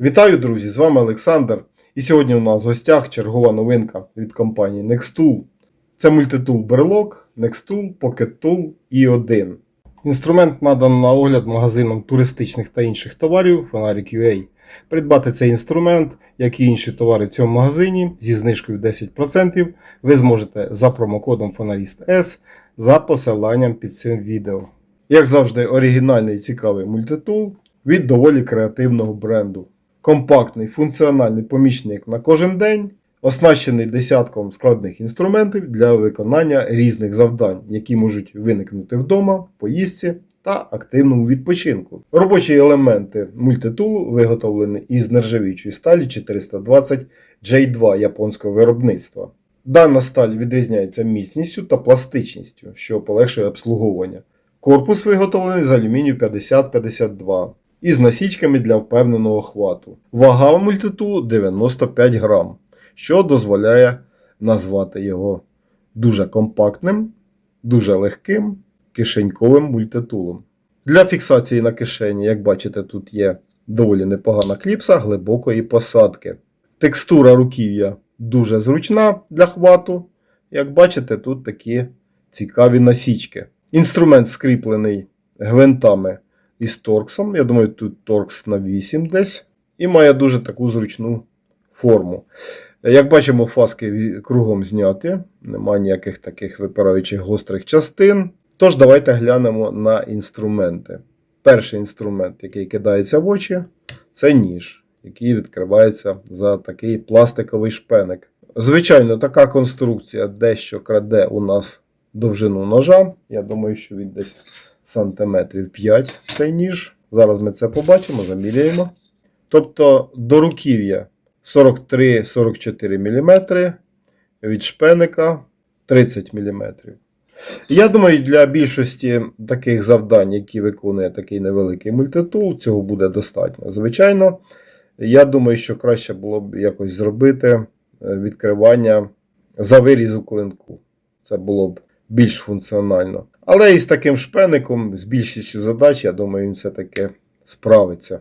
Вітаю, друзі! З вами Олександр. І сьогодні у нас в гостях чергова новинка від компанії Nextool. Це мультитул Berlock, Nextool, Pocket Tool і 1. Інструмент надано на огляд магазином туристичних та інших товарів Фонарик.ua. Придбати цей інструмент, як і інші товари в цьому магазині зі знижкою 10% ви зможете за промокодом Фонаріст S за посиланням під цим відео. Як завжди, оригінальний і цікавий мультитул від доволі креативного бренду. Компактний функціональний помічник на кожен день, оснащений десятком складних інструментів для виконання різних завдань, які можуть виникнути вдома, поїздці та активному відпочинку. Робочі елементи мультитулу виготовлені із нержавіючої сталі 420 J2 японського виробництва. Дана сталь відрізняється міцністю та пластичністю, що полегшує обслуговування. Корпус виготовлений з алюмінію 5052 із насічками для впевненого хвату. Вага мультитулу 95 грам, що дозволяє назвати його дуже компактним, дуже легким кишеньковим мультитулом. Для фіксації на кишені, як бачите, тут є доволі непогана кліпса глибокої посадки. Текстура руків'я дуже зручна для хвату. Як бачите, тут такі цікаві насічки. Інструмент скріплений гвинтами із торксом. Я думаю, тут торкс на 8 десь. І має дуже таку зручну форму. Як бачимо, фаски кругом зняті, немає ніяких таких випираючих гострих частин. Тож давайте глянемо на інструменти. Перший інструмент, який кидається в очі, це ніж, який відкривається за такий пластиковий шпеник. Звичайно, така конструкція дещо краде у нас довжину ножа. Я думаю, що він десь сантиметрів 5 цей ніж. Зараз ми це побачимо, заміряємо. Тобто до руків'я 43-44 мм, від шпеника 30 мм. Я думаю, для більшості таких завдань, які виконує такий невеликий мультитул, цього буде достатньо. Звичайно, я думаю, що краще було б якось зробити е, відкривання за вирізу клинку. Це було б більш функціонально. Але і з таким шпеником, з більшістю задач, я думаю, він все-таки справиться.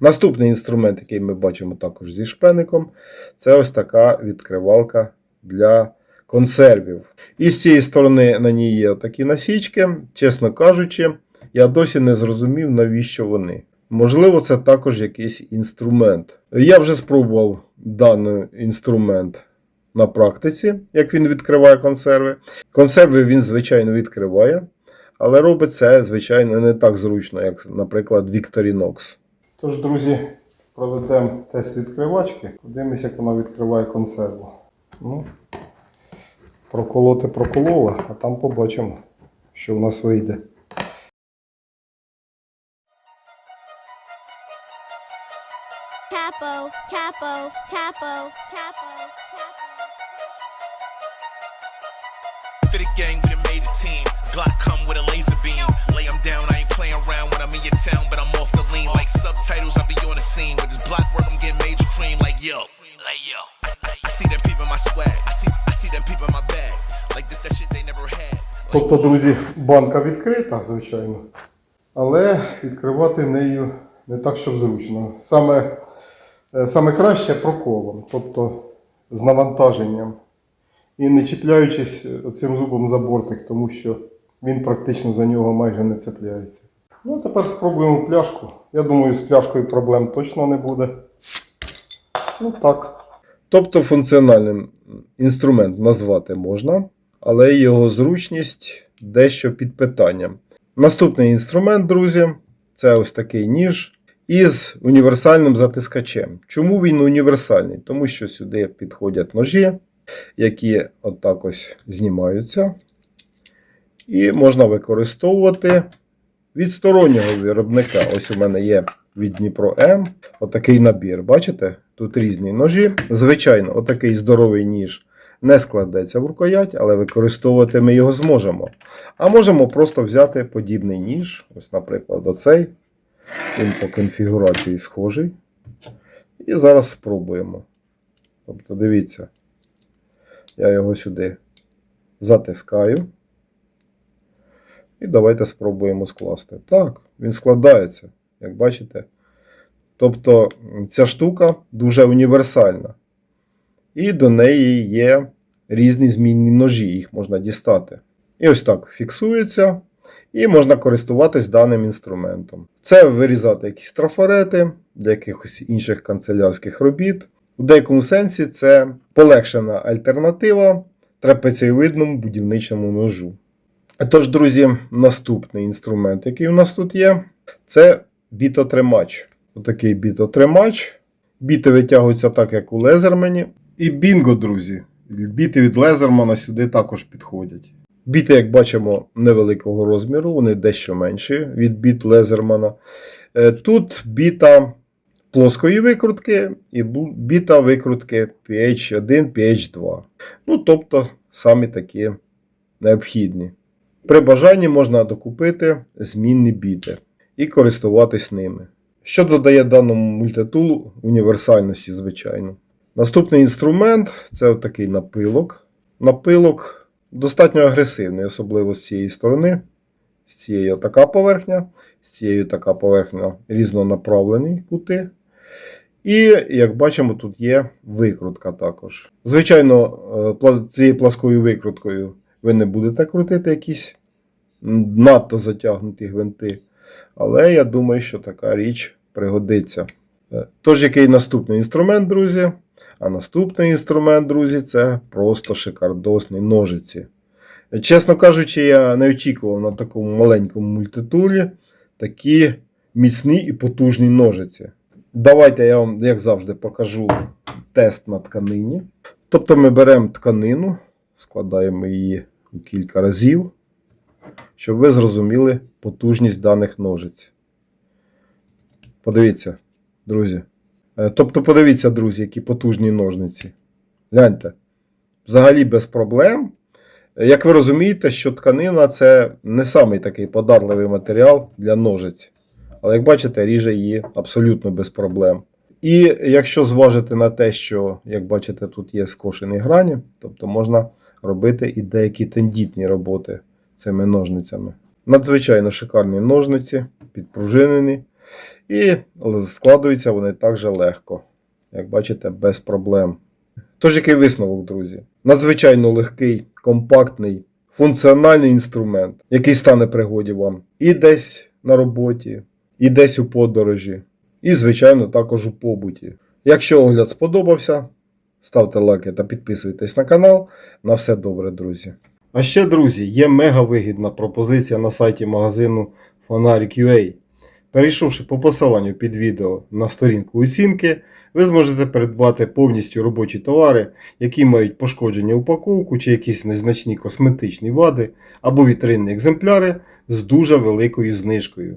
Наступний інструмент, який ми бачимо також зі шпеником, це ось така відкривалка для консервів. І з цієї сторони на ній є такі насічки. Чесно кажучи, я досі не зрозумів, навіщо вони. Можливо, це також якийсь інструмент. Я вже спробував даний інструмент на практиці, як він відкриває консерви. Консерви він, звичайно, відкриває, але робить це, звичайно, не так зручно, як, наприклад, Victorinox. Тож, друзі, проведемо тест відкривачки. Подивимось, як вона відкриває консерву. Ну, проколоти проколола, а там побачимо, що в нас вийде. Capo, capo, capo, capo, capo. Team. Glock come with a laser beam. Lay 'em down, I ain't playing around when I'm in your town, but I'm off the lean. Like subtitles, I be on the scene. With this block work, I'm getting major cream. Like yo, like yo. I, I, I see them peeping my swag. I see, I see them peeping my bag. Like this, that shit they never had. Тобто, друзі, банка відкрита, звичайно. Але відкривати нею не так, щоб зручно. Саме, е, саме краще проколом, тобто з навантаженням. І не чіпляючись цим зубом за бортик, тому що він практично за нього майже не цепляється. Ну, тепер спробуємо пляшку. Я думаю, з пляшкою проблем точно не буде. Ну так. Тобто функціональним інструмент назвати можна, але його зручність дещо під питанням. Наступний інструмент, друзі, це ось такий ніж із універсальним затискачем. Чому він універсальний? Тому що сюди підходять ножі, які отак ось знімаються. І можна використовувати від стороннього виробника. Ось у мене є від Дніпро М отакий набір. Бачите? Тут різні ножі. Звичайно, отакий здоровий ніж не складеться в рукоять, але використовувати ми його зможемо. А можемо просто взяти подібний ніж. Ось, наприклад, оцей. Він по конфігурації схожий. І зараз спробуємо. Тобто, дивіться, я його сюди затискаю. І давайте спробуємо скласти. Так, він складається. Як бачите, Тобто ця штука дуже універсальна. І до неї є різні змінні ножі, їх можна дістати. І ось так фіксується, і можна користуватись даним інструментом. Це вирізати якісь трафарети для якихось інших канцелярських робіт. У деякому сенсі це полегшена альтернатива трапецієвидному будівничному ножу. Тож, друзі, наступний інструмент, який у нас тут є, це бітотримач. Отакий бітотримач. Біти витягуються так, як у лезермені. І бінго, друзі. Біти від лезермана сюди також підходять. Біти, як бачимо, невеликого розміру, вони дещо менші від біт лезермана. Е, Тут біта плоскої викрутки і біта викрутки PH1, PH2. Ну, тобто, самі такі необхідні. При бажанні можна докупити змінні біти і користуватись ними. Що додає даному мультитулу універсальності, звичайно. Наступний інструмент це такий напилок. Напилок достатньо агресивний, особливо з цієї сторони. З цієї така поверхня, з цією така поверхня різнонаправлені кути. І, як бачимо, тут є викрутка також. Звичайно, е, цією пласкою викруткою ви не будете крутити якісь надто затягнуті гвинти. Але я думаю, що така річ пригодиться. Е, Тож, який наступний інструмент, друзі? А наступний інструмент, друзі, це просто шикардосні ножиці. Чесно кажучи, я не очікував на такому маленькому мультитулі такі міцні і потужні ножиці. Давайте я вам, як завжди, покажу тест на тканині. Тобто ми беремо тканину, складаємо її у кілька разів, щоб ви зрозуміли потужність даних ножиць. Подивіться, друзі. Е, Тобто, подивіться, друзі, які потужні ножниці. Гляньте. Взагалі без проблем. Як ви розумієте, що тканина це не самий такий подарливий матеріал для ножиць. Але як бачите, ріже її абсолютно без проблем. І якщо зважити на те, що, як бачите, тут є скошені грані, тобто можна робити і деякі тендітні роботи цими ножницями. Надзвичайно шикарні ножниці, підпружинені. І складуються вони також легко. Як бачите, без проблем. Тож, який висновок, друзі? Надзвичайно легкий, компактний, функціональний інструмент, який стане пригоді вам і десь на роботі, і десь у подорожі, і, звичайно, також у побуті. Якщо огляд сподобався, ставте лайки та підписуйтесь на канал. На все добре, друзі. А ще, друзі, є мега вигідна пропозиція на сайті магазину Фонарик.ua. Перейшовши по посиланню під відео на сторінку оцінки, ви зможете придбати повністю робочі товари, які мають пошкодження упаковку чи якісь незначні косметичні вади або вітринні екземпляри з дуже великою знижкою.